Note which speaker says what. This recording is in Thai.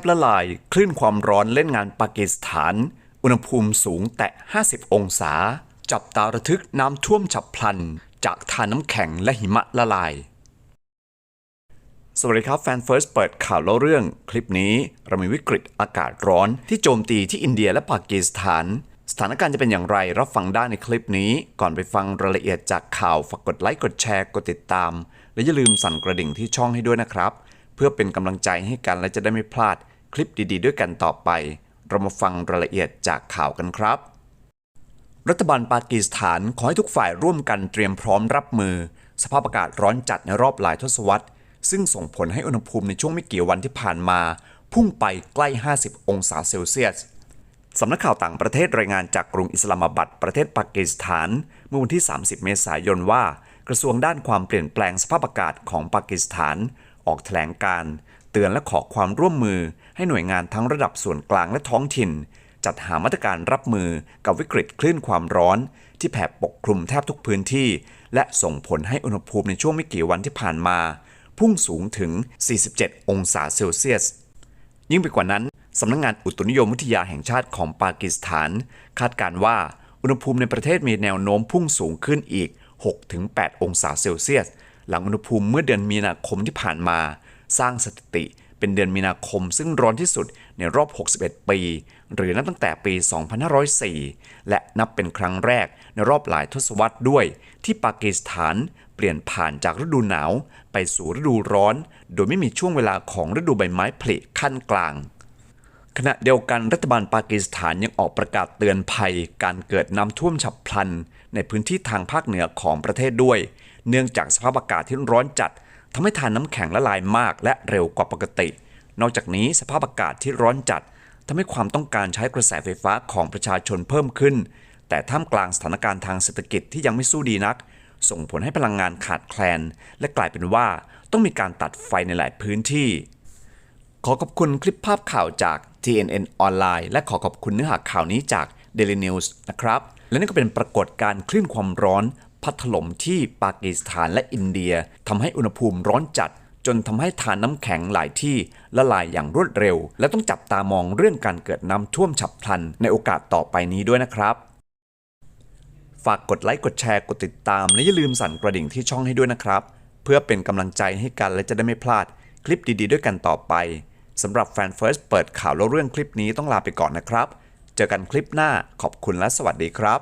Speaker 1: บละลายคลื่นความร้อนเล่นงานปากีสถาน อุณหภูมิสูงแตะ 50 องศา จับตาระทึกน้ำท่วมฉับพลัน จากทานน้ำแข็งและหิมะละลาย สวัสดีครับ แฟนเฟิร์สเปิดข่าวเล่าเรื่อง คลิปนี้เรามีวิกฤตอากาศร้อนที่โจมตีที่อินเดียและปากีสถาน สถานการณ์จะเป็นอย่างไรรับฟังได้ในคลิปนี้ ก่อนไปฟังรายละเอียดจากข่าวฝากกดไลค์กดแชร์กดติดตาม และอย่าลืมสั่นกระดิ่งที่ช่องให้ด้วยนะครับ พื่อเป็นกำลังใจให้กันและจะได้ไม่พลาดคลิปดีๆ ด้วยกันต่อไป เรามาฟังรายละเอียดจากข่าวกันครับ รัฐบาลปากีสถานขอให้ทุกฝ่ายร่วมกันเตรียมพร้อมรับมือ สภาพอากาศร้อนจัดในรอบหลายทศวรรษ ซึ่งส่งผลให้อุณหภูมิในช่วงไม่กี่วันที่ผ่านมา พุ่งไปใกล้ 50 องศาเซลเซียสสำนักข่าวต่างประเทศรายงานจากกรุงอิสลามาบัดประเทศปากีสถาน เมื่อวันที่ 30 เมษายนว่า กระทรวงด้านความเปลี่ยนแปลงสภาพอากาศของปากีสถาน ออกแถลงการ เตือนและขอความร่วมมือ ให้หน่วยงานทั้งระดับส่วนกลางและท้องถิ่น จัดหามาตรการรับมือกับวิกฤตคลื่นความร้อน ที่แผ่ปกคลุมแทบทุกพื้นที่ และส่งผลให้อุณหภูมิในช่วงไม่กี่วันที่ผ่านมา พุ่งสูงถึง 47 องศาเซลเซียส ยิ่งไปกว่านั้นสำนักงงานอุตุนิยมวิทยาแห่งชาติของปากีสถาน คาดการณ์ว่าอุณหภูมิในประเทศมีแนวโน้มพุ่งสูงขึ้นอีก 6-8 องศาเซลเซียส หลังอุณหภูมิเมื่อเดือนมีนาคมที่ผ่านมา สร้างสถิติเป็นเดือนมีนาคมซึ่งร้อนที่สุดในรอบ 61 ปี หรือนับตั้งแต่ปี 2504 และนับเป็นครั้งแรกในรอบหลายทศวรรษด้วย ที่ปากีสถานเปลี่ยนผ่านจากฤดูหนาว ไปสู่ฤดูร้อน โดยไม่มีช่วงเวลาของฤดูใบไม้ผลิขั้นกลาง ขณะเดียวกันรัฐบาลปากีสถานยังออกประกาศเตือนภัย การเกิดน้ำท่วมฉับพลัน ในพื้นที่ทางภาคเหนือของประเทศด้วย เนื่องจากสภาพอากาศที่ร้อนจัดทำให้ทานน้ำแข็งละลายมากและเร็วกว่าปกติ นอกจากนี้สภาพอากาศที่ร้อนจัดทำให้ความต้องการใช้กระแสไฟฟ้าของประชาชนเพิ่มขึ้น แต่ท่ามกลางสถานการณ์ทางเศรษฐกิจที่ยังไม่สู้ดีนัก ส่งผลให้พลังงานขาดแคลน และกลายเป็นว่าต้องมีการตัดไฟในหลายพื้นที่ ขอขอบคุณคลิปภาพข่าวจาก TNN ออนไลน์และขอขอบคุณเนื้อหาข่าวนี้จาก Daily News นะครับ และนี่ก็เป็นปรากฏการณ์คลื่นความร้อน พัดถล่มที่ปากีสถานและอินเดียทำให้อุณหภูมิร้อนจัด จนทำให้ทานน้ำแข็งหลายที่ละลายอย่างรวดเร็ว และต้องจับตามองเรื่องการเกิดน้ำท่วมฉับพลันในโอกาสต่อไปนี้ด้วยนะครับฝากกดไลค์กดแชร์กดติดตาม และอย่าลืมสั่นกระดิ่งที่ช่องให้ด้วยนะครับ เพื่อเป็นกำลังใจให้กันและจะได้ไม่พลาด คลิปดีๆ ด้วยกันต่อไป สำหรับแฟนเฟิร์สเปิดข่าวแล้วเรื่องคลิปนี้ต้องลาไปก่อนนะครับ เจอกันคลิปหน้าขอบคุณและสวัสดีครับ